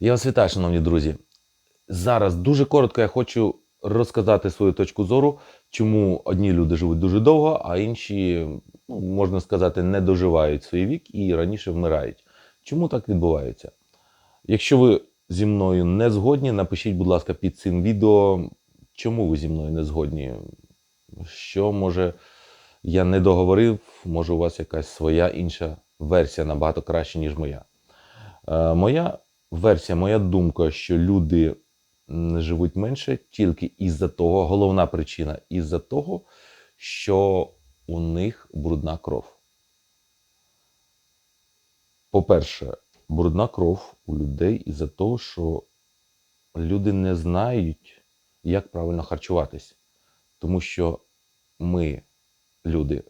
Я вас вітаю, шановні друзі. Зараз дуже коротко я хочу розказати свою точку зору, чому одні люди живуть дуже довго, а інші, ну, можна сказати, не доживають свій вік і раніше вмирають. Чому так відбувається? Якщо ви зі мною не згодні, напишіть, будь ласка, під цим відео, чому ви зі мною не згодні. Що може я не договорив, може у вас якась своя інша версія набагато краща, ніж моя. Е, моя версія, моя думка, що люди живуть менше тільки із-за того, головна причина із-за того, що у них брудна кров. По-перше, брудна кров у людей із-за того, що люди не знають, як правильно харчуватись. Тому що ми, люди,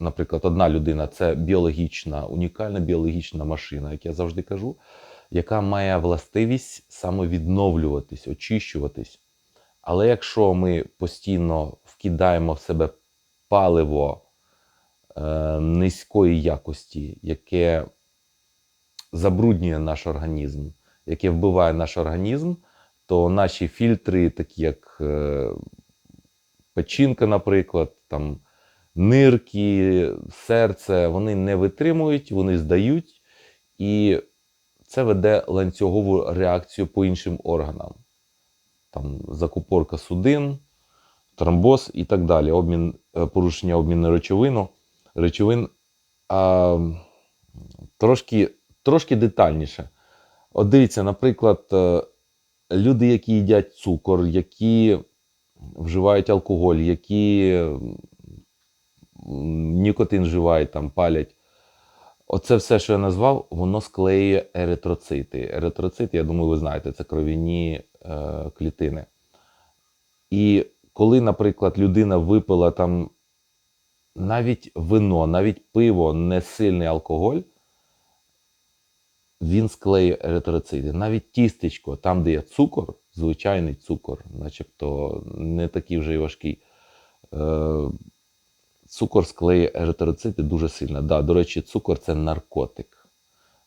наприклад, одна людина це біологічна, унікальна біологічна машина, як я завжди кажу, яка має властивість самовідновлюватись, очищуватись. Але якщо ми постійно вкидаємо в себе паливо е, низької якості, яке забруднює наш організм, яке вбиває наш організм, то наші фільтри, такі як е, печінка, наприклад, там, нирки, серце, вони не витримують, вони здають, і це веде ланцюгову реакцію по іншим органам. Там закупорка судин, тромбоз і так далі, обмін, е, порушення обміну речовину, речовин. А, трошки, трошки детальніше. От дивіться, наприклад, е, люди, які їдять цукор, які вживають алкоголь, які нікотин вживають, там, палять. Оце все, що я назвав, воно склеює еритроцити. Еритроцити, я думаю, ви знаєте, це кров'яні е, клітини. І коли, наприклад, людина випила там навіть вино, навіть пиво, не сильний алкоголь, він склеює еритроцити. Навіть тістечко, там, де є цукор, звичайний цукор, начебто не такий вже й важкий. Е, цукор склеює еритроцити дуже сильно. Да, до речі, цукор це наркотик.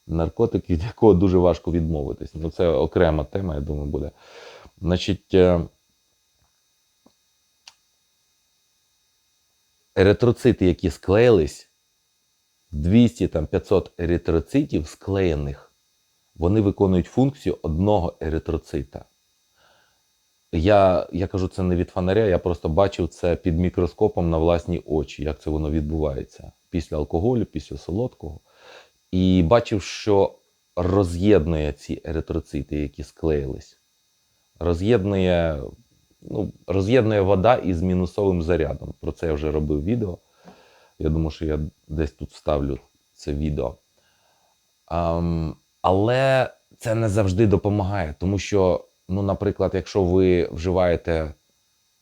Наркотик, від якого дуже важко відмовитись. Ну, це окрема тема, я думаю, буде. Значить, е, еритроцити, які склеїлись, 200 там, 500 еритроцитів склеєних, вони виконують функцію одного еритроцита. Я, я кажу це не від фонаря, я просто бачив це під мікроскопом на власні очі, як це воно відбувається після алкоголю, після солодкого. І бачив, що роз'єднує ці еритроцити, які склеїлись. Роз'єднує, ну, роз'єднує вода із мінусовим зарядом. Про це я вже робив відео. Я думаю, що я десь тут вставлю це відео. Ам, але це не завжди допомагає, тому що, ну, наприклад, якщо ви вживаєте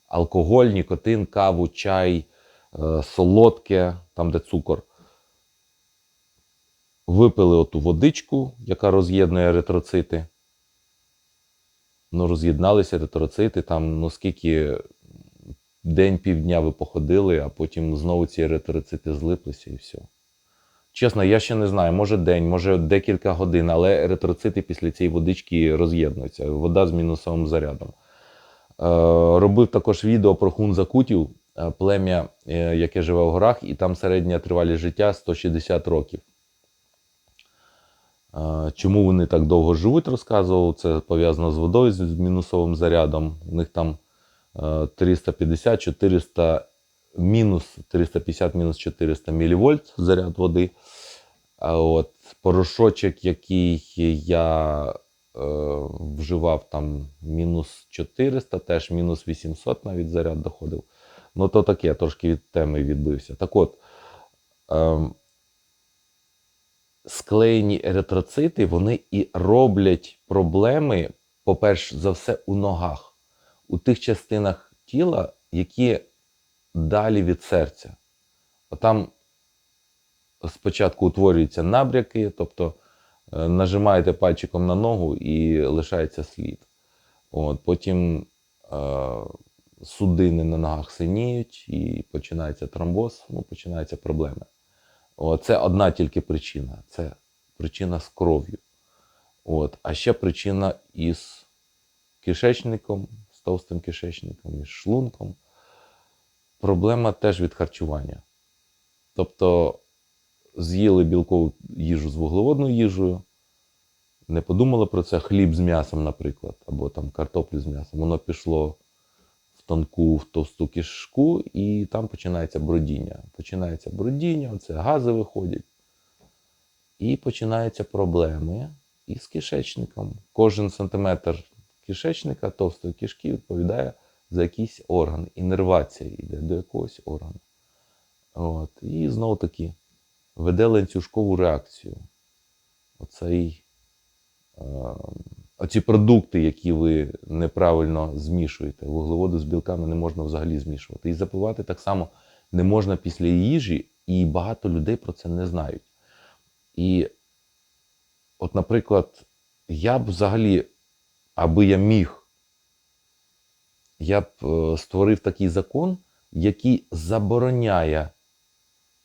алкоголь, нікотин, каву, чай, е, солодке, там де цукор, випили оту водичку, яка роз'єднує еритроцити. Ну, роз'єдналися еритроцити, там, ну скільки день, півдня ви походили, а потім знову ці еритроцити злиплися і все. Чесно, я ще не знаю, може день, може декілька годин, але еритроцити після цієї водички роз'єднуються. Вода з мінусовим зарядом. Е, робив також відео про хунзакутів, е, плем'я, е, яке живе в горах, і там середня тривалість життя 160 років. Чому вони так довго живуть, розказував. Це пов'язано з водою, з мінусовим зарядом. У них там е, 350, 400, мінус 350, мінус 400 мілівольт заряд води. От порошочок, який я е, вживав, там мінус 400, теж мінус 800 навіть заряд доходив. Ну, то таке, трошки від теми відбився. Так от, ем, склеєні еритроцити, вони і роблять проблеми, по-перше, за все, у ногах, у тих частинах тіла, які далі від серця. Отам спочатку утворюються набряки, тобто е, нажимаєте пальчиком на ногу і лишається слід. От, потім е, судини на ногах синіють і починається тромбоз, ну, починаються проблеми. О, це одна тільки причина це причина з кров'ю. От. А ще причина із кишечником, з товстим кишечником, із шлунком. Проблема теж від харчування. Тобто з'їли білкову їжу з вуглеводною їжею, не подумали про це, хліб з м'ясом, наприклад, або там картоплю з м'ясом. Воно пішло в тонку, в товсту кишку, і там починається бродіння. Починається бродіння, це гази виходять. І починаються проблеми із кишечником. Кожен сантиметр кишечника, товстої кишки відповідає за якийсь орган. Інервація йде до якогось органу. От. І знову таки веде ланцюжкову реакцію. Оцей, е, оці продукти, які ви неправильно змішуєте, вуглеводи з білками не можна взагалі змішувати. І запивати так само не можна після їжі, і багато людей про це не знають. І, от, наприклад, я б взагалі, аби я міг, я б е, створив такий закон, який забороняє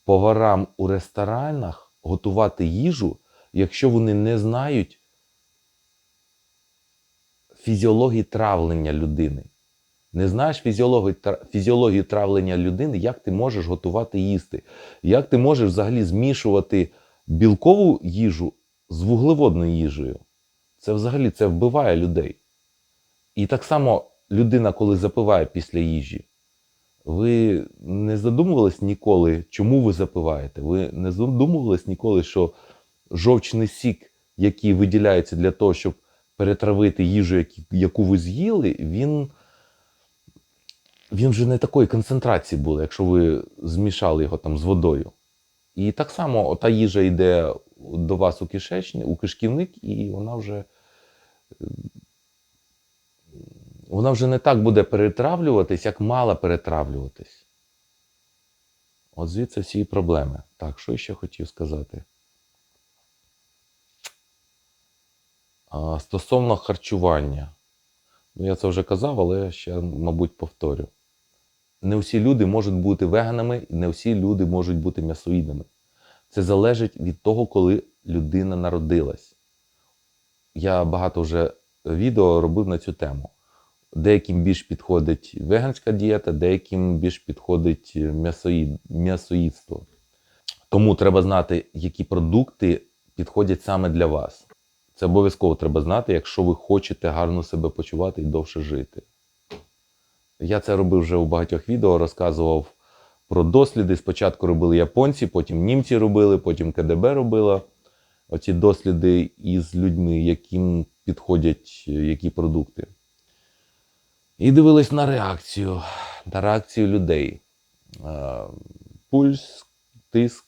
поварам у ресторанах готувати їжу, якщо вони не знають фізіології травлення людини. Не знаєш фізіології травлення людини, як ти можеш готувати їсти, як ти можеш взагалі змішувати білкову їжу з вуглеводною їжею. Це взагалі це вбиває людей. І так само людина, коли запиває після їжі, ви не задумувались ніколи, чому ви запиваєте? Ви не задумувались ніколи, що жовчний сік, який виділяється для того, щоб перетравити їжу, яку ви з'їли, він, він вже не такої концентрації був, якщо ви змішали його там з водою. І так само та їжа йде до вас у кишечник, у кишківник, і вона вже вона вже не так буде перетравлюватись, як мала перетравлюватись. От звідси всі проблеми. Так, що ще хотів сказати? А, стосовно харчування. Ну, я це вже казав, але ще, мабуть, повторю. Не всі люди можуть бути веганами, не всі люди можуть бути м'ясоїдами. Це залежить від того, коли людина народилась. Я багато вже відео робив на цю тему. Деяким більш підходить веганська дієта, деяким більш підходить м'ясоїд, м'ясоїдство. Тому треба знати, які продукти підходять саме для вас. Це обов'язково треба знати, якщо ви хочете гарно себе почувати і довше жити. Я це робив вже у багатьох відео, розказував про досліди. Спочатку робили японці, потім німці робили, потім КДБ робила. Оці досліди із людьми, яким підходять е, які продукти. І дивились на реакцію, на реакцію людей. Е, Пульс, тиск,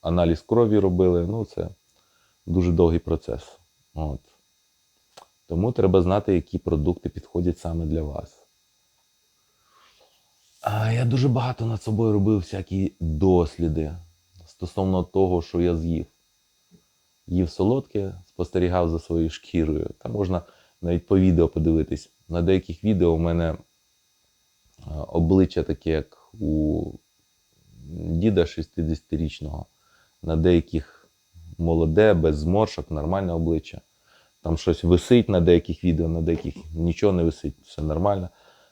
аналіз крові робили. Ну, це дуже довгий процес. От. Тому треба знати, які продукти підходять саме для вас. Я дуже багато над собою робив всякі досліди стосовно того, що я з'їв. Їв солодке, спостерігав за своєю шкірою. Та можна навіть по відео подивитись. На деяких відео у мене е, обличчя таке, як у діда 60-річного. На деяких молоде, без зморшок, нормальне обличчя. Там щось висить на деяких відео, на деяких нічого не висить, все нормально.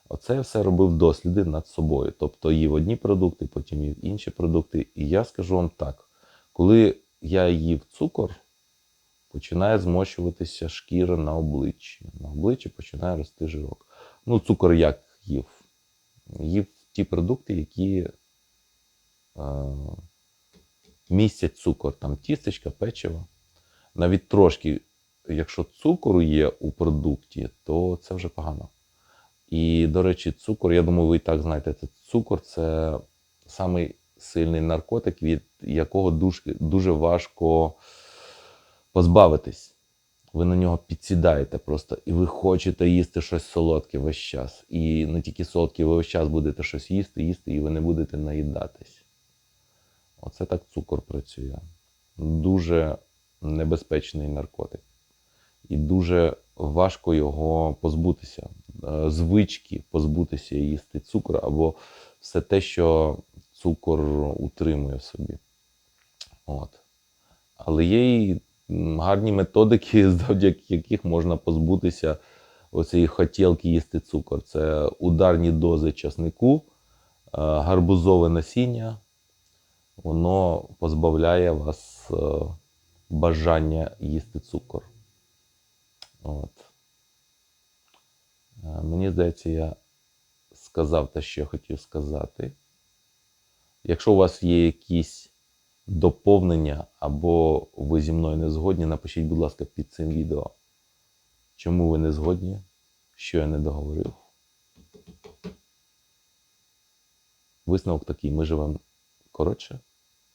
Оце я все робив досліди над собою. Тобто їв одні продукти, потім їв інші продукти. І я скажу вам так: коли я їв цукор, починає змощуватися шкіра на обличчі. На обличчі починає рости жирок. Ну, цукор як їв? Їв ті продукти, які е, містять цукор, там тістечка, печиво. Навіть трошки, якщо цукору є у продукті, то це вже погано. І, до речі, цукор, я думаю, ви і так знаєте, це цукор це самий сильний наркотик, від якого дуже, дуже важко позбавитись. Ви на нього підсідаєте просто, і ви хочете їсти щось солодке весь час. І не тільки солодке, ви весь час будете щось їсти, їсти, і ви не будете наїдатись. Оце так цукор працює. Дуже небезпечний наркотик. І дуже важко його позбутися. Е, Звички позбутися їсти цукор або все те, що цукор утримує в собі. От. Але є і гарні методики, завдяки яких можна позбутися оцієї хотілки їсти цукор. Це ударні дози часнику, е, гарбузове насіння. Воно позбавляє вас е, бажання їсти цукор. От. Е, Мені здається, я сказав те, що я хотів сказати. Якщо у вас є якісь доповнення або ви зі мною не згодні, напишіть, будь ласка, під цим відео. Чому ви не згодні? Що я не договорив? Висновок такий: ми живемо коротше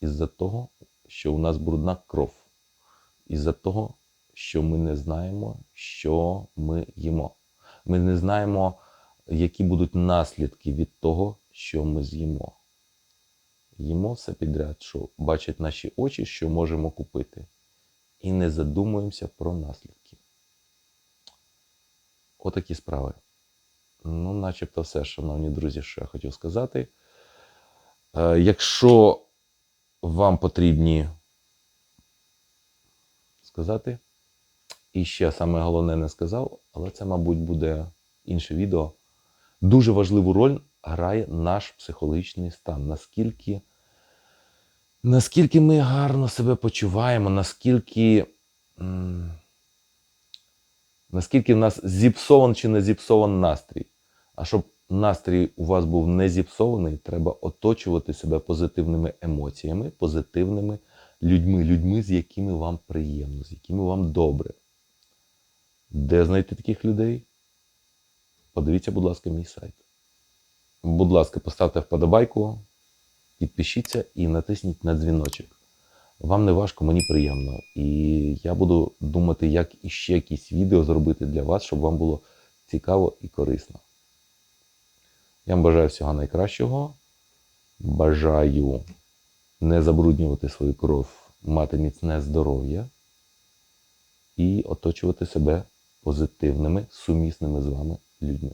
із-за того, що у нас брудна кров. Із-за того, що ми не знаємо, що ми їмо. Ми не знаємо, які будуть наслідки від того, що ми з'їмо. Їмо все підряд, що бачать наші очі, що можемо купити. І не задумуємося про наслідки. Отакі справи. Ну, начебто все, шановні друзі, що я хотів сказати. Е, якщо вам потрібні сказати, і ще саме головне не сказав, але це, мабуть, буде інше відео. Дуже важливу роль грає наш психологічний стан. Наскільки, наскільки ми гарно себе почуваємо, наскільки, наскільки в нас зіпсован чи не зіпсован настрій. А щоб настрій у вас був не зіпсований, треба оточувати себе позитивними емоціями, позитивними людьми, людьми, з якими вам приємно, з якими вам добре. Де знайти таких людей? Подивіться, будь ласка, мій сайт. Будь ласка, поставте вподобайку, підпишіться і натисніть на дзвіночок. Вам не важко, мені приємно. І я буду думати, як іще якісь відео зробити для вас, щоб вам було цікаво і корисно. Я вам бажаю всього найкращого. Бажаю не забруднювати свою кров, мати міцне здоров'я і оточувати себе позитивними, сумісними з вами людьми.